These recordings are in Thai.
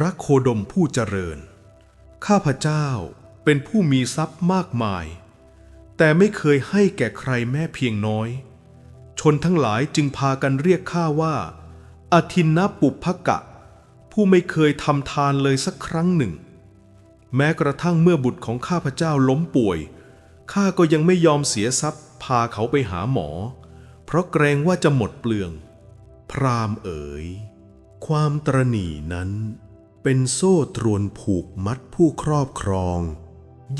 ระโคดมผู้เจริญ ข้าพเจ้าเป็นผู้มีทรัพย์มากมาย แต่ไม่เคยให้แก่ใครแม้เพียงน้อย ชนทั้งหลายจึงพากันเรียกข้าว่า อทินนปุพพกะ ผู้ไม่เคยทำทานเลยสักครั้งหนึ่ง แม้กระทั่งเมื่อบุตรของข้าพเจ้าล้มป่วย ข้าก็ยังไม่ยอมเสียทรัพย์ พาเขาไปหาหมอ เพราะเกรงว่าจะหมดเปลือง พรามเอ๋ย ความตรณีนั้น เป็นโซ่ตรวนผูกมัดผู้ครอบครอง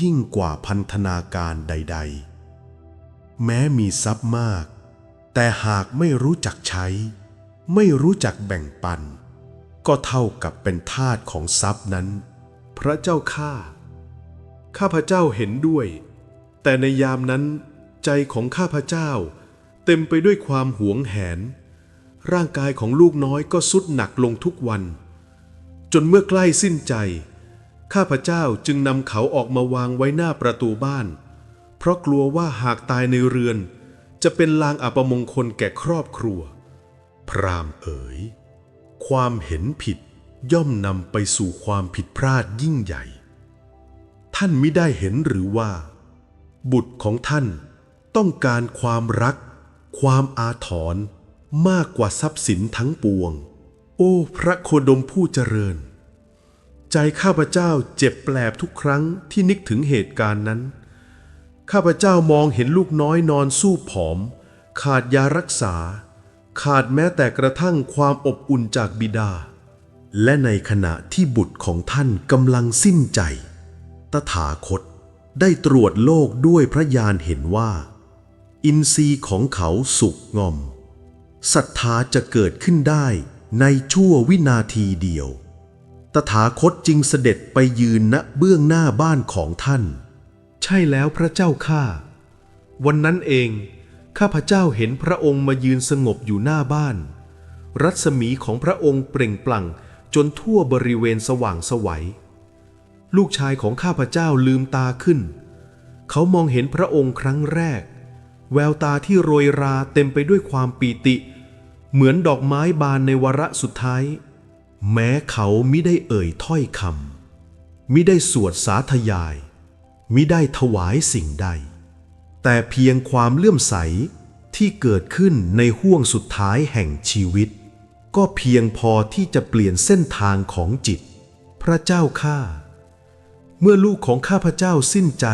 ยิ่งกว่าพันธนาการใด ๆ แม้มีทรัพย์มาก แต่หากไม่รู้จักใช้ ไม่รู้จักแบ่งปัน ก็เท่ากับเป็นทาสของทรัพย์นั้น พระเจ้าข้าข้าพเจ้าเห็นด้วย แต่ในยามนั้น ใจของข้าพเจ้า เต็มไปด้วยความหวงแหน ร่างกายของลูกน้อยก็สุดหนักลงทุกวัน จนเมื่อใกล้สิ้นใจ ข้าพเจ้าจึงนำเขาออกมาวางไว้หน้าประตูบ้าน เพราะกลัวว่าหากตายในเรือน จะเป็นลางอัปมงคลแก่ครอบครัว พรามเอ๋ย ความเห็นผิดย่อมนำไปสู่ความผิดพลาดยิ่งใหญ่ ท่านมิได้เห็นหรือว่า บุตรของท่านต้องการความรัก ความอาถรมากกว่าทรัพย์สินทั้งปวง โอ้ พระโคดมผู้เจริญ ใจข้าพเจ้าเจ็บแปลบทุกครั้งที่นึกถึงเหตุการณ์นั้น ข้าพเจ้ามองเห็นลูกน้อยนอนสู้ผอม ขาดยารักษา ขาดแม้แต่กระทั่งความอบอุ่นจากบิดา และในขณะที่บุตรของท่านกำลังสิ้นใจ ตถาคตได้ตรวจโลกด้วยพระญาณเห็นว่า อินทรีย์ของเขาสุกงอมศรัทธาจะเกิดขึ้นได้ ในชั่ววินาทีเดียว ตถาคตจึงเสด็จไปยืนณเบื้องหน้าบ้านของท่าน ใช่แล้วพระเจ้าข้า วันนั้นเอง ข้าพเจ้าเห็นพระองค์มายืนสงบอยู่หน้าบ้าน รัศมีของพระองค์เปล่งปลั่งจนทั่วบริเวณสว่างสวัย ลูกชายของข้าพเจ้าลืมตาขึ้น เขามองเห็นพระองค์ครั้งแรก แววตาที่โรยราเต็มไปด้วยความปีติ เหมือนดอกไม้บานในวาระสุดท้าย แม้เขามิได้เอ่ยถ้อยคำมิได้สวดสาธยาย มิได้ถวายสิ่งใด แต่เพียงความเลื่อมใสที่เกิดขึ้นในห้วงสุดท้ายแห่งชีวิต ก็เพียงพอที่จะเปลี่ยนเส้นทางของจิต พระเจ้าข้าเมื่อลูกของข้าพเจ้าสิ้นใจ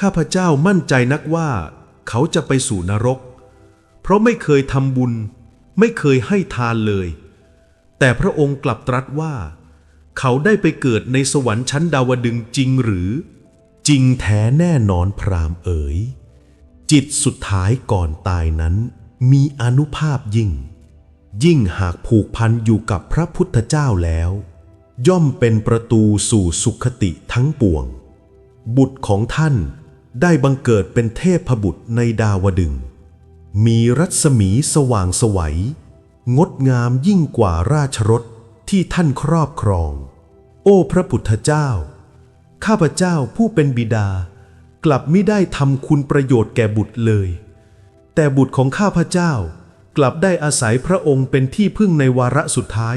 ข้าพเจ้ามั่นใจนักว่า เขาจะไปสู่นรก เพราะไม่เคยทำบุญ ไม่เคยให้ทานเลย แต่พระองค์กลับตรัสว่า เขาได้ไปเกิดในสวรรค์ชั้นดาวดึงจริงหรือ จริงแท้แน่นอนพรามเอ๋ย จิตสุดท้ายก่อนตายนั้น มีอนุภาพยิ่ง ยิ่งหากผูกพันอยู่กับพระพุทธเจ้าแล้ว ย่อมเป็นประตูสู่สุขติทั้งปวง บุตรของท่านได้บังเกิดเป็นเทพบุตรในดาวดึง์ มีรัศมีสว่างสวัย งดงามยิ่งกว่าราชรถที่ท่านครอบครอง โอ้พระพุทธเจ้า ข้าพเจ้าผู้เป็นบิดา กลับไม่ได้ทำคุณประโยชน์แก่บุตรเลย แต่บุตรของข้าพเจ้ากลับได้อาศัยพระองค์เป็นที่พึ่งในวาระสุดท้าย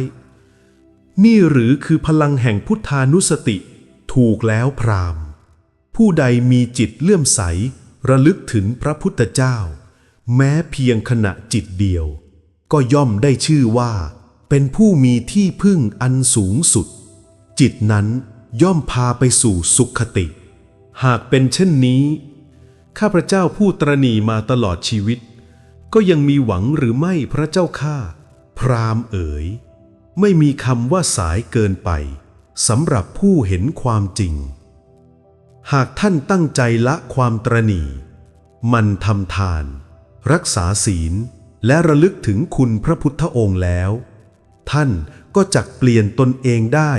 นี่หรือคือพลังแห่งพุทธานุสติ ถูกแล้วพรามผู้ใดมีจิตเลื่อมใสระลึกถึงพระพุทธเจ้า แม้เพียงขณะจิตเดียว ก็ย่อมได้ชื่อว่า เป็นผู้มีที่พึ่งอันสูงสุด จิตนั้นย่อมพาไปสู่สุขติ หากเป็นเช่นนี้ ข้าพระเจ้าผู้ตรณีมาตลอดชีวิต ก็ยังมีหวังหรือไม่พระเจ้าข้าพรามเอ๋ย ไม่มีคำว่าสายเกินไปสำหรับผู้เห็นความจริง หากท่านตั้งใจละความตรณีมันทำทาน รักษาศีล และระลึกถึงคุณพระพุทธองค์แล้ว ท่านก็จักเปลี่ยนตนเองได้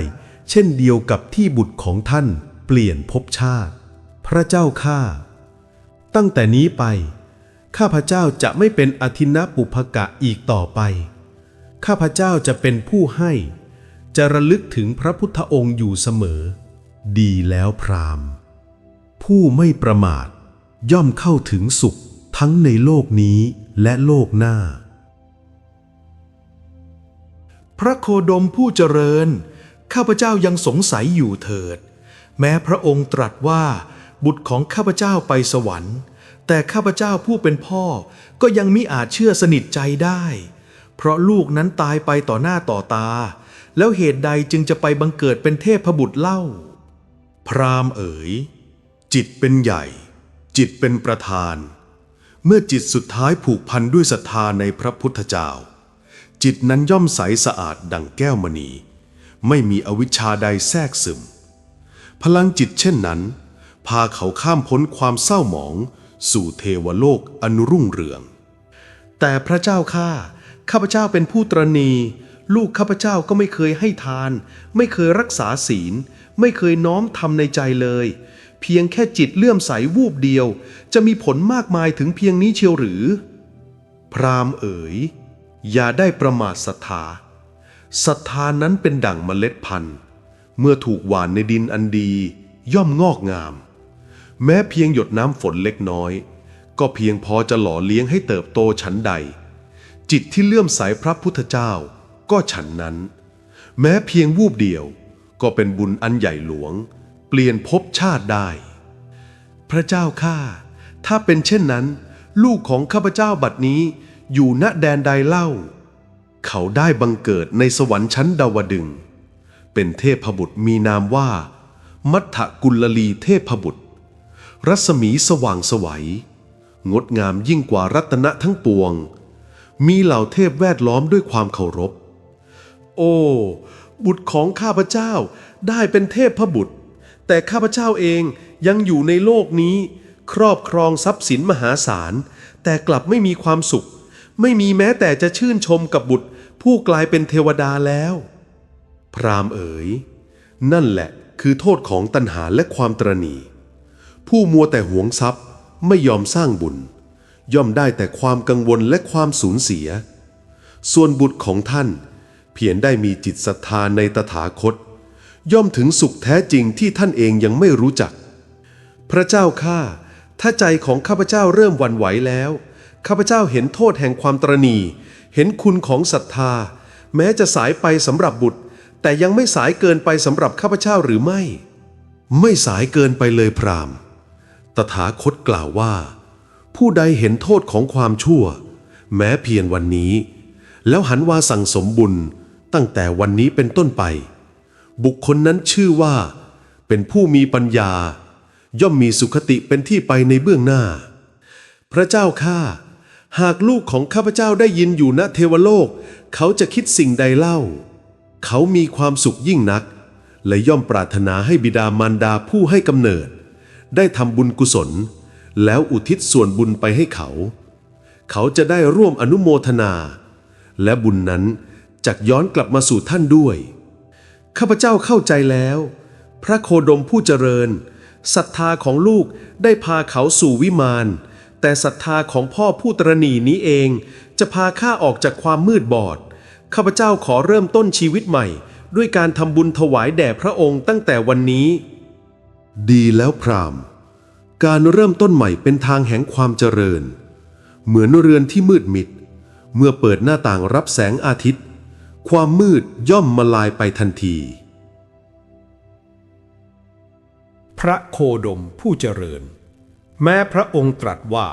เช่นเดียวกับที่บุตรของท่านเปลี่ยนภพชาติ พระเจ้าข้าตั้งแต่นี้ไป ข้าพเจ้าจะไม่เป็นอธินปุพกะอีกต่อไป ข้าพเจ้าจะเป็นผู้ให้ จะระลึกถึงพระพุทธองค์อยู่เสมอ ดีแล้วพรามผู้ไม่ประมาทย่อมเข้าถึงสุข ทั้งในโลกนี้และโลกหน้า พระโคดมผู้เจริญ ข้าพเจ้ายังสงสัยอยู่เถิด แม้พระองค์ตรัสว่า บุตรของข้าพเจ้าไปสวรรค์ แต่ข้าพเจ้าผู้เป็นพ่อก็ยังมิอาจเชื่อสนิทใจได้ เพราะลูกนั้นตายไปต่อหน้าต่อตา แล้วเหตุใดจึงจะไปบังเกิดเป็นเทพบุตรเล่า พราหมณ์เอ๋ยจิตเป็นใหญ่ จิตเป็นประธาน เมื่อจิตสุดท้ายผูกพันด้วยศรัทธาในพระพุทธเจ้า จิตนั้นย่อมใสสะอาดดังแก้วมณี ไม่มีอวิชชาใดแทรกซึม พลังจิตเช่นนั้น พาเขาข้ามพ้นความเศร้าหมอง สู่เทวโลกอันรุ่งเรือง แต่พระเจ้าข้าข้าพเจ้าเป็นผู้ตรณีลูกข้าพเจ้าก็ไม่เคยให้ทาน ไม่เคยรักษาศีล ไม่เคยน้อมทำในใจเลย เพียงแค่จิตเลื่อมใสวูบเดียว จะมีผลมากมายถึงเพียงนี้เชียวหรือ พราหมณ์เอ๋ย อย่าได้ประมาทศรัทธาศรัทธานั้นเป็นดั่งเมล็ดพันธุ์ เมื่อถูกหว่านในดินอันดี ย่อมงอกงาม แม้เพียงหยดน้ำฝนเล็กน้อย ก็เพียงพอจะหล่อเลี้ยงให้เติบโตฉันใด จิตที่เลื่อมใสพระพุทธเจ้า ก็ฉันนั้น แม้เพียงวูบเดียว ก็เป็นบุญอันใหญ่หลวง เปลี่ยนภพชาติได้ พระเจ้าข้าถ้าเป็นเช่นนั้น ลูกของข้าพเจ้าบัดนี้อยู่ณแดนใดเล่า เขาได้บังเกิดในสวรรค์ชั้นดาวดึง เป็นเทพบุตรมีนามว่า มัทธกุลลีเทพบุตร รัศมีสว่างสวัย งดงามยิ่งกว่ารัตนะทั้งปวง มีเหล่าเทพแวดล้อมด้วยความเคารพ โอ้ บุตรของข้าพเจ้าได้เป็นเทพพบุตร แต่ข้าพเจ้าเองยังอยู่ในโลกนี้ ครอบครองทรัพย์สินมหาศาล แต่กลับไม่มีความสุข ไม่มีแม้แต่จะชื่นชมกับบุตร ผู้กลายเป็นเทวดาแล้ว พรามเอ๋ย นั่นแหละคือโทษของตัณหาและความตรณีผู้มัวแต่หวงทรัพย์ไม่ยอมสร้างบุญ ย่อมได้แต่ความกังวลและความสูญเสีย ส่วนบุตรของท่าน เพียงได้มีจิตศรัทธาในตถาคต ย่อมถึงสุขแท้จริงที่ท่านเองยังไม่รู้จัก พระเจ้าข้าถ้าใจของข้าพเจ้าเริ่มวันไหวแล้ว ข้าพเจ้าเห็นโทษแห่งความตรณี เห็นคุณของศรัทธา แม้จะสายไปสำหรับบุตร แต่ยังไม่สายเกินไปสำหรับข้าพเจ้าหรือไม่ ไม่สายเกินไปเลยพรามตถาคตกล่าวว่า ผู้ใดเห็นโทษของความชั่ว แม้เพียงวันนี้ แล้วหันว่าสั่งสมบุญตั้งแต่วันนี้เป็นต้นไป บุคคลนั้นชื่อว่า เป็นผู้มีปัญญา ย่อมมีสุขติเป็นที่ไปในเบื้องหน้า พระเจ้าข้าหากลูกของข้าพเจ้าได้ยินอยู่ณเทวโลก เขาจะคิดสิ่งใดเล่า เขามีความสุขยิ่งนัก และย่อมปรารถนาให้บิดามารดาผู้ให้กำเนิด ได้ทำบุญกุศล แล้วอุทิศส่วนบุญไปให้เขา เขาจะได้ร่วมอนุโมทนา และบุญนั้นจักย้อนกลับมาสู่ท่านด้วย ข้าพเจ้าเข้าใจแล้ว พระโคดมผู้เจริญศรัทธาของลูกได้พาเขาสู่วิมาน แต่ศรัทธาของพ่อผู้ตรณีนี้เอง จะพาข้าออกจากความมืดบอด ข้าพเจ้าขอเริ่มต้นชีวิตใหม่ ด้วยการทำบุญถวายแด่พระองค์ตั้งแต่วันนี้ ดีแล้วพรามการเริ่มต้นใหม่เป็นทางแห่งความเจริญ เหมือนเรือนที่มืดมิด เมื่อเปิดหน้าต่างรับแสงอาทิตย์ ความมืดย่อมมาลายไปทันที พระโคดมผู้เจริญ แม้พระองค์ตรัสว่า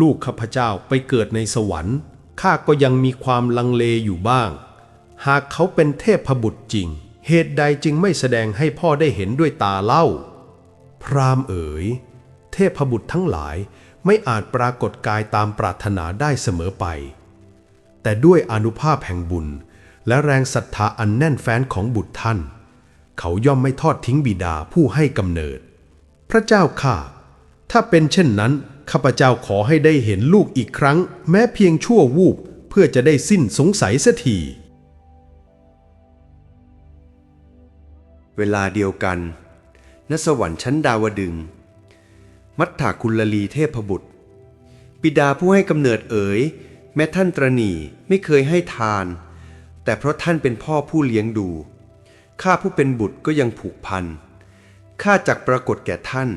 ลูกข้าพเจ้าไปเกิดในสวรรค์ข้าก็ยังมีความลังเลอยู่บ้าง หากเขาเป็นเทพบุตรจริง เหตุใดจึงไม่แสดงให้พ่อได้เห็นด้วยตาเล่า พรามเอ๋ย เทพบุตรทั้งหลายไม่อาจปรากฏกายตามปรารถนาได้เสมอไป แต่ด้วยอนุภาพแห่งบุญ และแรงศรัทธาอันแน่นแฟ้นของบุตรท่าน เขาย่อมไม่ทอดทิ้งบิดาผู้ให้กำเนิด พระเจ้าข้าถ้าเป็นเช่นนั้นข้าพเจ้าขอให้ได้เห็นลูกอีกครั้ง แม้เพียงชั่ววูบเพื่อจะได้สิ้นสงสัยเสียทีเวลาเดียวกัน ณ สวรรค์ชั้นดาวดึง มัทธาคุลลีเทพบุตรบิดาผู้ให้กำเนิดเอ๋ย แม้ท่านตรณีไม่เคยให้ทาน แต่เพราะท่านเป็นพ่อผู้เลี้ยงดู ข้าผู้เป็นบุตรก็ยังผูกพัน ข้าจักปรากฏแก่ท่าน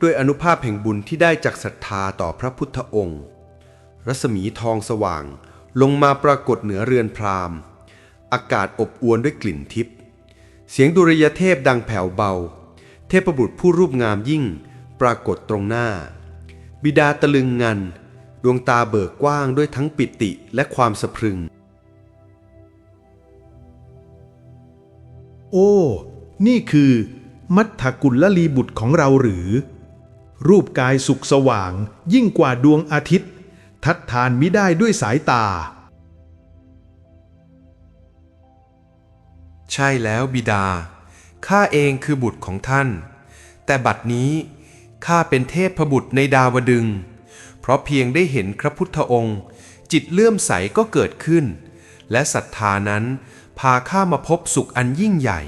ด้วยอนุภาพแห่งบุญที่ได้จากศรัทธาต่อพระพุทธองค์ รัศมีทองสว่างลงมาปรากฏเหนือเรือนพราหมณ์ อากาศอบอวลด้วยกลิ่นทิพย์ เสียงดุริยเทพดังแผ่วเบา เทพบุตรผู้รูปงามยิ่งปรากฏตรงหน้า บิดาตะลึงงัน ดวงตาเบิกกว้างด้วยทั้งปิติและความสะพรึง โอ้ นี่คือ มัทธกุลลีบุตรของเราหรือ รูปกายสุขสว่าง ยิ่งกว่าดวงอาทิตย์ ทัดทานมิได้ด้วยสายตา ใช่แล้วบิดา ข้าเองคือบุตรของท่าน แต่บัดนี้ ข้าเป็นเทพบุตรในดาวดึง เพราะเพียงได้เห็นพระพุทธองค์ จิตเลื่อมใสก็เกิดขึ้น และศรัทธานั้น พาข้ามาพบสุขอันยิ่งใหญ่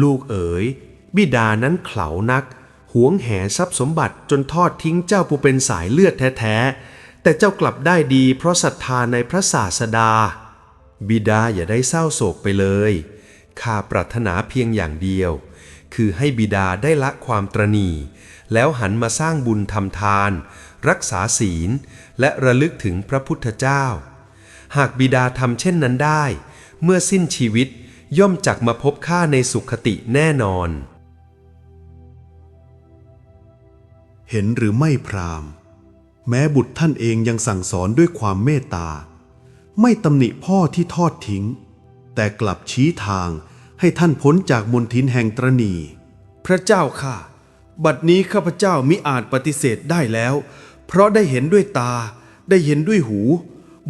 ลูกเอ๋ย บิดานั้นเขลานัก หวงแหทรัพย์สมบัติจนทอดทิ้งเจ้าผู้เป็นสายเลือดแท้ๆ แต่เจ้ากลับได้ดีเพราะศรัทธาในพระศาสดา บิดาอย่าได้เศร้าโศกไปเลย ข้าปรารถนาเพียงอย่างเดียว คือให้บิดาได้ละความตรณีแล้วหันมาสร้างบุญทำทาน รักษาศีล และระลึกถึงพระพุทธเจ้า หากบิดาทำเช่นนั้นได้ เมื่อสิ้นชีวิตย่อมจักมาพบข้าในสุขติแน่นอน เห็นหรือไม่พราหมณ์แม้บุตรท่านเองยังสั่งสอนด้วยความเมตตา ไม่ตำหนิพ่อที่ทอดทิ้ง แต่กลับชี้ทางให้ท่านพ้นจากมนทินแห่งตรณี พระเจ้าข้าบัดนี้ข้าพเจ้ามิอาจปฏิเสธได้แล้ว เพราะได้เห็นด้วยตา ได้เห็นด้วยหู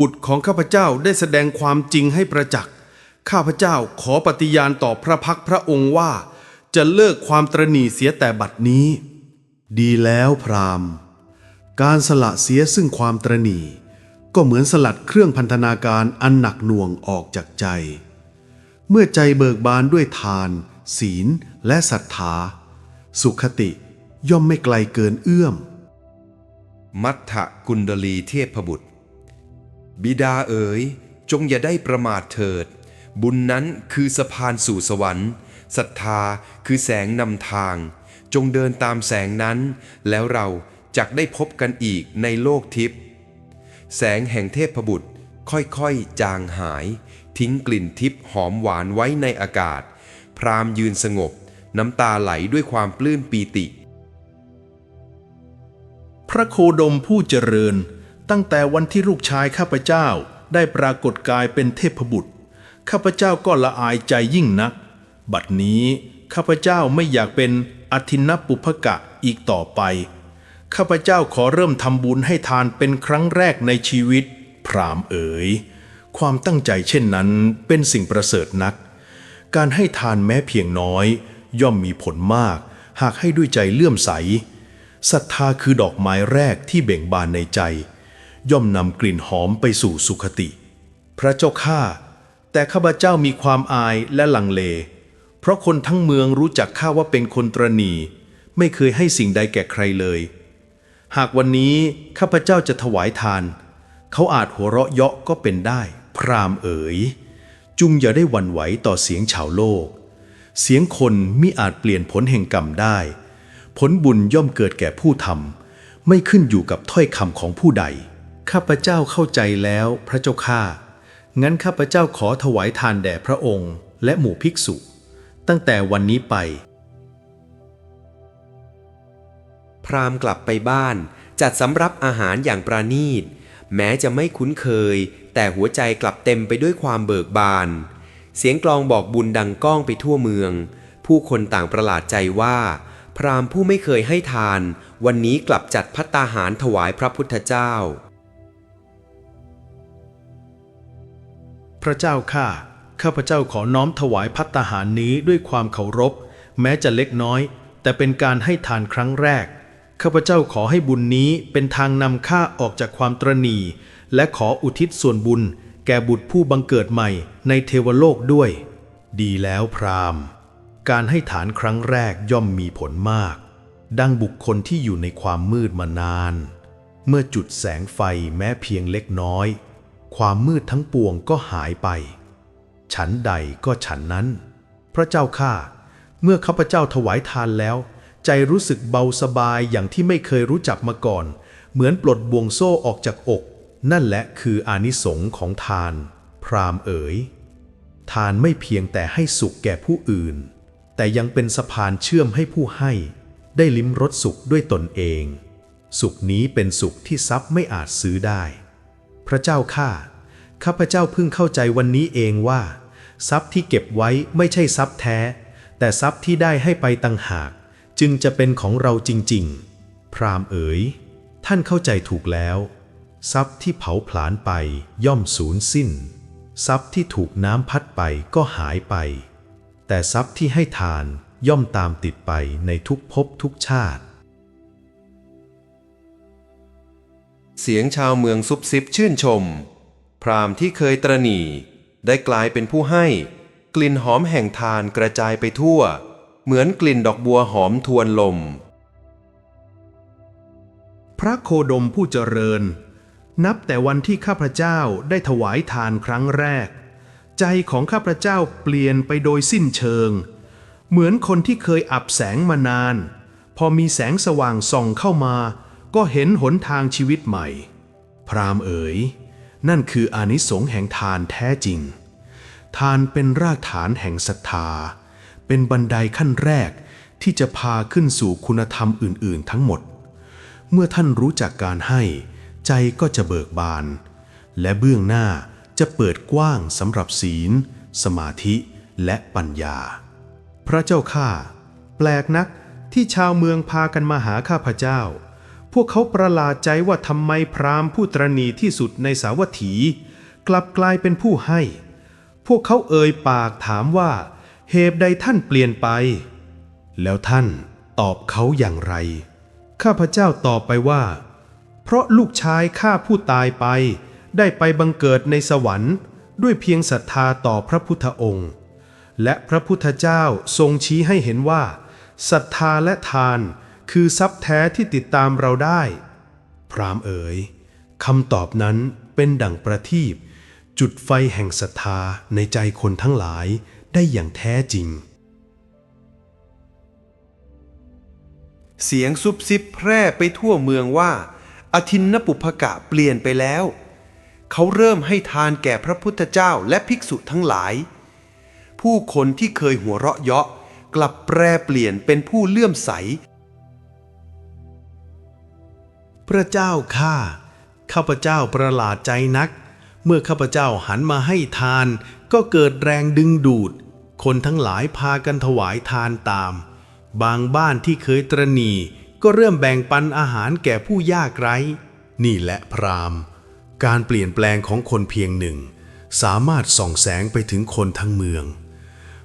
บุตรของข้าพเจ้าได้แสดงความจริงให้ประจักษ์ ข้าพเจ้าขอปฏิญาณต่อพระพักพระองค์ว่า จะเลิกความตรณีเสียแต่บัดนี้ ดีแล้วพราหมณ์ การสละเสียซึ่งความตรณีก็เหมือนสลัดเครื่องพันธนาการอันหนักหน่วงออกจากใจ เมื่อใจเบิกบานด้วยทาน ศีลและศรัทธา สุขติย่อมไม่ไกลเกินเอื้อม มัทธกุณดลีเทพบุตร บิดาเอ๋ยจงอย่าได้ประมาทเถิด บุญนั้นคือสะพานสู่สวรรค์ศรัทธาคือแสงนำทาง จงเดินตามแสงนั้น แล้วเราจักได้พบกันอีกในโลกทิพย์แสงแห่งเทพบุตรค่อยๆ จางหาย ทิ้งกลิ่นทิพย์หอมหวานไว้ในอากาศ พรามยืนสงบ น้ำตาไหลด้วยความปลื้มปีติ พระโคดมผู้เจริญ ตั้งแต่วันที่ลูกชายข้าพเจ้าได้ปรากฏกายเป็นเทพบุตร ข้าพเจ้าก็ละอายใจยิ่งนัก บัดนี้ข้าพเจ้าไม่อยากเป็นอธินปุพกะอีกต่อไป ข้าพเจ้าขอเริ่มทำบุญให้ทานเป็นครั้งแรกในชีวิต พรามเอ๋ย ความตั้งใจเช่นนั้นเป็นสิ่งประเสริฐนัก การให้ทานแม้เพียงน้อย ย่อมมีผลมาก หากให้ด้วยใจเลื่อมใสศรัทธาคือดอกไม้แรกที่เบ่งบานในใจ ย่อมนำกลิ่นหอมไปสู่สุขติ พระเจ้าข้า แต่ข้าพเจ้ามีความอายและลังเล เพราะคนทั้งเมืองรู้จักข้าว่าเป็นคนตรณีไม่เคยให้สิ่งใดแก่ใครเลย หากวันนี้ข้าพเจ้าจะถวายทาน เขาอาจหัวเราะเยาะก็เป็นได้ พรามเอ๋ย จุงอย่าได้หวั่นไหวต่อเสียงชาวโลก เสียงคนมิอาจเปลี่ยนผลแห่งกรรมได้ ผลบุญย่อมเกิดแก่ผู้ทำไม่ขึ้นอยู่กับถ้อยคำของผู้ใด ข้าพเจ้าเข้าใจแล้วพระเจ้าข้า งั้นข้าพเจ้าขอถวายทานแด่พระองค์ และหมู่ภิกษุ ตั้งแต่วันนี้ไป พราหมณ์กลับไปบ้าน จัดสำรับอาหารอย่างปราณีต แม้จะไม่คุ้นเคย แต่หัวใจกลับเต็มไปด้วยความเบิกบาน เสียงกลองบอกบุญดังก้องไปทั่วเมือง ผู้คนต่างประหลาดใจว่า พราหมณ์ผู้ไม่เคยให้ทาน วันนี้กลับจัดพัตตาหารถวายพระพุทธเจ้า พระเจ้าข้าข้าพเจ้าขอน้อมถวายพัตตาหารนี้ด้วยความเคารพ แม้จะเล็กน้อย แต่เป็นการให้ทานครั้งแรกข้าพเจ้าขอให้บุญนี้เป็นทางนำข้าออกจากความตรณีและขออุทิศส่วนบุญ แก่บุตรผู้บังเกิดใหม่ในเทวโลกด้วย ดีแล้วพราหมณ์ การให้ฐานครั้งแรกย่อมมีผลมาก ดังบุคคลที่อยู่ในความมืดมานาน เมื่อจุดแสงไฟแม้เพียงเล็กน้อย ความมืดทั้งปวงก็หายไป ฉันใดก็ฉันนั้น พระเจ้าข้าเมื่อข้าพเจ้าถวายทานแล้ว ใจรู้สึกเบาสบายอย่างที่ไม่เคยรู้จักมาก่อน เหมือนปลดบ่วงโซ่ออกจากอก นั่นแหละคืออานิสงส์ของทาน พรามเอ๋ย ทานไม่เพียงแต่ให้สุขแก่ผู้อื่น แต่ยังเป็นสะพานเชื่อมให้ผู้ให้ ได้ลิ้มรสสุขด้วยตนเอง สุขนี้เป็นสุขที่ทรัพย์ไม่อาจซื้อได้ พระเจ้าข้าข้าพเจ้าเพิ่งเข้าใจวันนี้เองว่า ทรัพย์ที่เก็บไว้ไม่ใช่ทรัพย์แท้ แต่ทรัพย์ที่ได้ให้ไปต่างหาก จึงจะเป็นของเราจริง ๆ พราหมณ์เอ๋ย ท่านเข้าใจถูกแล้ว ทรัพย์ที่เผาผลาญไปย่อมสูญสิ้น ทรัพย์ที่ถูกน้ำพัดไปก็หายไป แต่ทรัพย์ที่ให้ทานย่อมตามติดไปในทุกภพทุกชาติ เสียงชาวเมืองซุบซิบชื่นชม พราหมณ์ที่เคยตรณีได้กลายเป็นผู้ให้ กลิ่นหอมแห่งทานกระจายไปทั่ว เหมือนกลิ่นดอกบัวหอมทวนลม พระโคดมผู้เจริญ นับแต่วันที่ข้าพเจ้าได้ถวายทานครั้งแรก ใจของข้าพเจ้าเปลี่ยนไปโดยสิ้นเชิง เหมือนคนที่เคยอับแสงมานาน พอมีแสงสว่างส่องเข้ามา ก็เห็นหนทางชีวิตใหม่ พรามเอ๋ย นั่นคืออานิสงส์แห่งทานแท้จริง ทานเป็นรากฐานแห่งศรัทธา เป็นบันไดขั้นแรกที่จะพาขึ้นสู่คุณธรรมอื่น ๆ ทั้งหมด เมื่อท่านรู้จักการให้ ใจก็จะเบิกบาน และเบื้องหน้าจะเปิดกว้างสำหรับศีล สมาธิและปัญญา พระเจ้าข้าแปลกนักที่ชาวเมืองพากันมาหาข้าพเจ้า วกเขาประหลาดใจว่าทำไมพราหมณ์ผู้ตรณีที่สุดในสาวัตถี กลับกลายเป็นผู้ให้ พวกเขาเอ่ยปากถามว่า เหตุใดท่านเปลี่ยนไป แล้วท่านตอบเขาอย่างไร ข้าพเจ้าตอบไปว่า เพราะลูกชายข้าผู้ตายไป ได้ไปบังเกิดในสวรรค์ ด้วยเพียงศรัทธาต่อพระพุทธองค์ และพระพุทธเจ้าทรงชี้ให้เห็นว่าศรัทธาและทาน คือทรัพย์แท้ที่ติดตามเราได้ พรามเอ๋ยคำตอบนั้นเป็นดั่งประทีปจุดไฟแห่งศรัทธาในใจคนทั้งหลายได้อย่างแท้จริง เสียงซุบซิบแพร่ไปทั่วเมืองว่าอทินนปุพกะเปลี่ยนไปแล้ว เขาเริ่มให้ทานแก่พระพุทธเจ้าและภิกษุทั้งหลาย ผู้คนที่เคยหัวเราะเยาะกลับแปรเปลี่ยนเป็นผู้เลื่อมใส พระเจ้าข้าข้าพเจ้าประหลาดใจนัก เมื่อข้าพเจ้าหันมาให้ทาน ก็เกิดแรงดึงดูด คนทั้งหลายพากันถวายทานตาม บางบ้านที่เคยตรณีก็เริ่มแบ่งปันอาหารแก่ผู้ยากไร้ นี่แหละพรามการเปลี่ยนแปลงของคนเพียงหนึ่ง สามารถส่องแสงไปถึงคนทั้งเมือง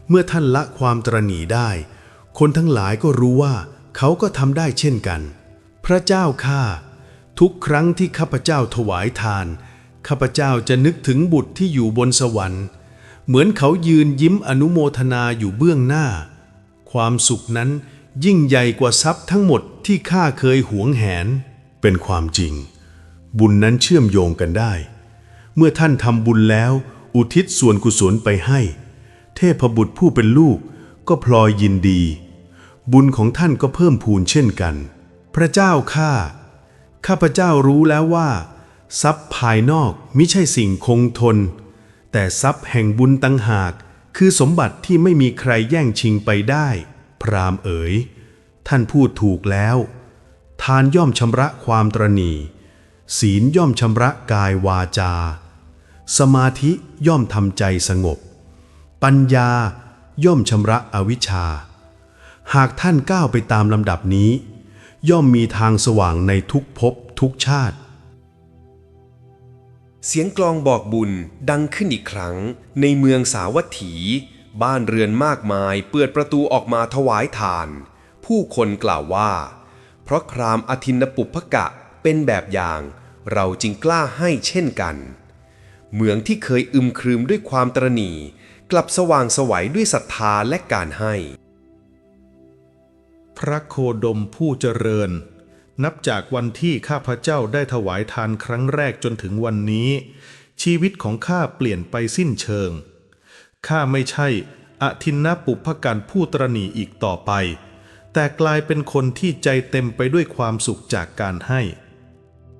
เมื่อท่านละความตรณีได้ คนทั้งหลายก็รู้ว่า เขาก็ทำได้เช่นกัน พระเจ้าข้า ทุกครั้งที่ข้าพเจ้าถวายทาน ข้าพเจ้าจะนึกถึงบุตรที่อยู่บนสวรรค์ เหมือนเขายืนยิ้มอนุโมทนาอยู่เบื้องหน้า ความสุขนั้นยิ่งใหญ่กว่าทรัพย์ทั้งหมดที่ข้าเคยหวงแหน เป็นความจริง บุญนั้นเชื่อมโยงกันได้ เมื่อท่านทำบุญแล้ว อุทิศส่วนกุศลไปให้ เทพบุตรผู้เป็นลูกก็พลอยยินดี บุญของท่านก็เพิ่มพูนเช่นกัน พระเจ้าข้า ข้าพเจ้ารู้แล้วว่า ทรัพย์ภายนอกมิใช่สิ่งคงทน แต่ทรัพย์แห่งบุญตังหาก คือสมบัติที่ไม่มีใครแย่งชิงไปได้ พรามเอ๋ย ท่านพูดถูกแล้ว ทานย่อมชำระความตรณีศีลย่อมชำระกายวาจา สมาธิย่อมทำใจสงบ ปัญญาย่อมชำระอวิชชา หากท่านก้าวไปตามลำดับนี้ ย่อมมีทางสว่างในทุกภพทุกชาติ เสียงกลองบอกบุญดังขึ้นอีกครั้ง ในเมืองสาวัตถี บ้านเรือนมากมายเปิดประตูออกมาถวายทาน ผู้คนกล่าวว่า เพราะครามอทินปุพกะเป็นแบบอย่าง เราจึงกล้าให้เช่นกัน เมืองที่เคยอึมครึมด้วยความตรณี กลับสว่างสวัยด้วยศรัทธาและการให้ ระโคดมผู้เจริญ นับจากวันที่ข้าพเจ้าได้ถวายทานครั้งแรกจนถึงวันนี้ ชีวิตของข้าเปลี่ยนไปสิ้นเชิง ข้าไม่ใช่อทินนปุพกันผู้ตรณีอีกต่อไป แต่กลายเป็นคนที่ใจเต็มไปด้วยความสุขจากการให้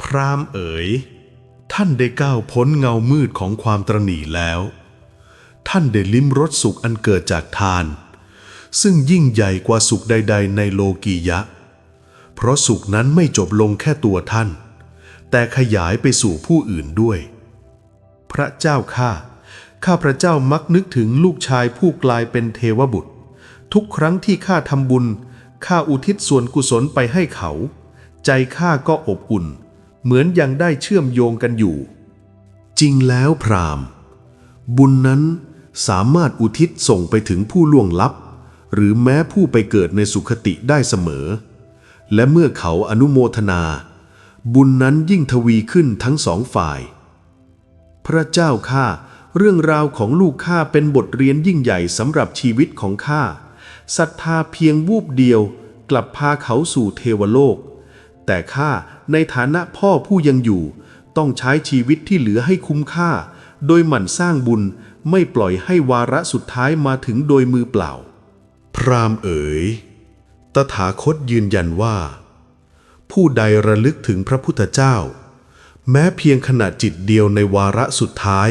พรามเอ๋ย ท่านได้ก้าวพ้นเงามืดของความตรณีแล้ว ท่านได้ลิ้มรสสุขอันเกิดจากทาน ซึ่งยิ่งใหญ่กว่าสุขใด ๆ ในโลกียะ เพราะสุขนั้นไม่จบลงแค่ตัวท่าน แต่ขยายไปสู่ผู้อื่นด้วย พระเจ้าข้าข้าพระเจ้ามักนึกถึงลูกชายผู้กลายเป็นเทวบุตร ทุกครั้งที่ข้าทำบุญข้าอุทิศส่วนกุศลไปให้เขา ใจข้าก็อบอุ่น เหมือนยังได้เชื่อมโยงกันอยู่ จริงแล้วพรามบุญนั้นสามารถอุทิศส่งไปถึงผู้ล่วงลับ หรือแม้ผู้ไปเกิดในสุขติได้เสมอ และเมื่อเขาอนุโมทนา บุญนั้นยิ่งทวีขึ้นทั้งสองฝ่าย พระเจ้าข้าเรื่องราวของลูกข้าเป็นบทเรียนยิ่งใหญ่สำหรับชีวิตของข้าศรัทธาเพียงวูบเดียว กลับพาเขาสู่เทวโลก แต่ข้าในฐานะพ่อผู้ยังอยู่ ต้องใช้ชีวิตที่เหลือให้คุ้มค่า โดยหมั่นสร้างบุญไม่ปล่อยให้วาระสุดท้ายมาถึงโดยมือเปล่า รามเอ๋ย ตถาคตยืนยันว่า ผู้ใดระลึกถึงพระพุทธเจ้า แม้เพียงขณะจิตเดียวในวาระสุดท้าย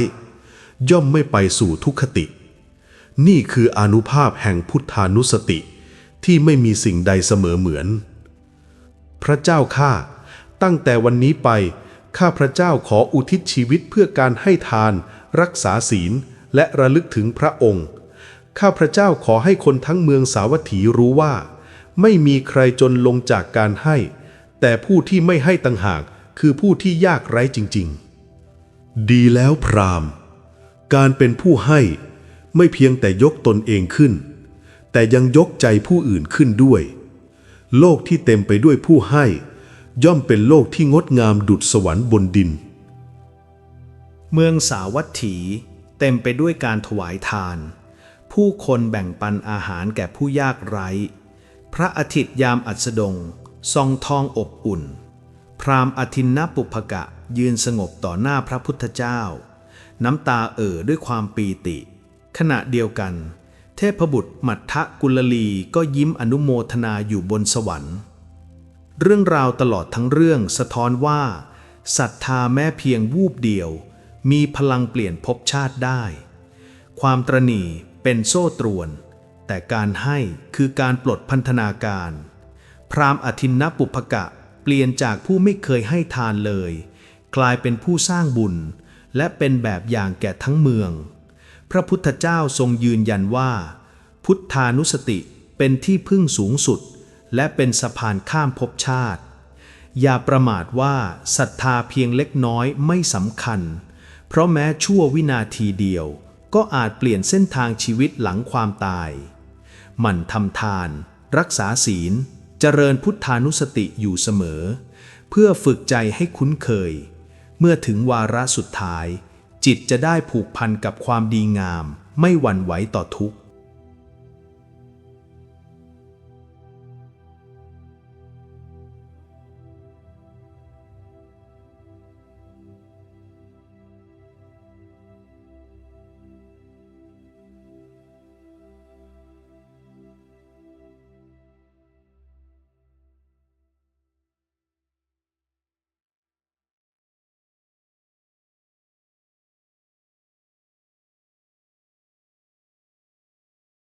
ย่อมไม่ไปสู่ทุกขติ นี่คืออนุภาพแห่งพุทธานุสติที่ไม่มีสิ่งใดเสมอเหมือน พระเจ้าข้าตั้งแต่วันนี้ไปข้าพระเจ้าขออุทิศชีวิตเพื่อการให้ทาน รักษาศีลและระลึกถึงพระองค์ ข้าพระเจ้าขอให้คนทั้งเมืองสาวัตถีรู้ว่า ไม่มีใครจนลงจากการให้ แต่ผู้ที่ไม่ให้ต่างหากคือผู้ที่ยากไร้จริง ๆ ดีแล้วพรามการเป็นผู้ให้ไม่เพียงแต่ยกตนเองขึ้น แต่ยังยกใจผู้อื่นขึ้นด้วย โลกที่เต็มไปด้วยผู้ให้ ย่อมเป็นโลกที่งดงามดุจสวรรค์บนดิน เมืองสาวัตถีเต็มไปด้วยการถวายทาน ผู้คนแบ่งปันอาหารแก่ผู้ยากไร้ พระอาทิตย์ยามอัสดงทรงทองอบอุ่น พราหมณ์อทินนปุพกะยืนสงบต่อหน้าพระพุทธเจ้า น้ำตาเอ่อด้วยความปีติ ขณะเดียวกัน เทพบุตรมัททกุลลีก็ยิ้มอนุโมทนาอยู่บนสวรรค์ เรื่องราวตลอดทั้งเรื่องสะท้อนว่าศรัทธาแม้เพียงวูบเดียว มีพลังเปลี่ยนภพชาติได้ ความตรณี เป็นโซ่ตรวน แต่การให้คือการปลดพันธนาการ พราหมณ์อทินนปุพกะเปลี่ยนจากผู้ไม่เคยให้ทานเลย กลายเป็นผู้สร้างบุญ และเป็นแบบอย่างแก่ทั้งเมือง พระพุทธเจ้าทรงยืนยันว่า พุทธานุสติเป็นที่พึ่งสูงสุด และเป็นสะพานข้ามภพชาติ อย่าประมาทว่าศรัทธาเพียงเล็กน้อยไม่สำคัญ เพราะแม้ชั่ววินาทีเดียว ก็อาจเปลี่ยนเส้นทางชีวิตหลังความตาย หมั่นทำทาน รักษาศีล เจริญพุทธานุสติอยู่เสมอ เพื่อฝึกใจให้คุ้นเคย เมื่อถึงวาระสุดท้าย จิตจะได้ผูกพันกับความดีงาม ไม่หวั่นไหวต่อทุกข์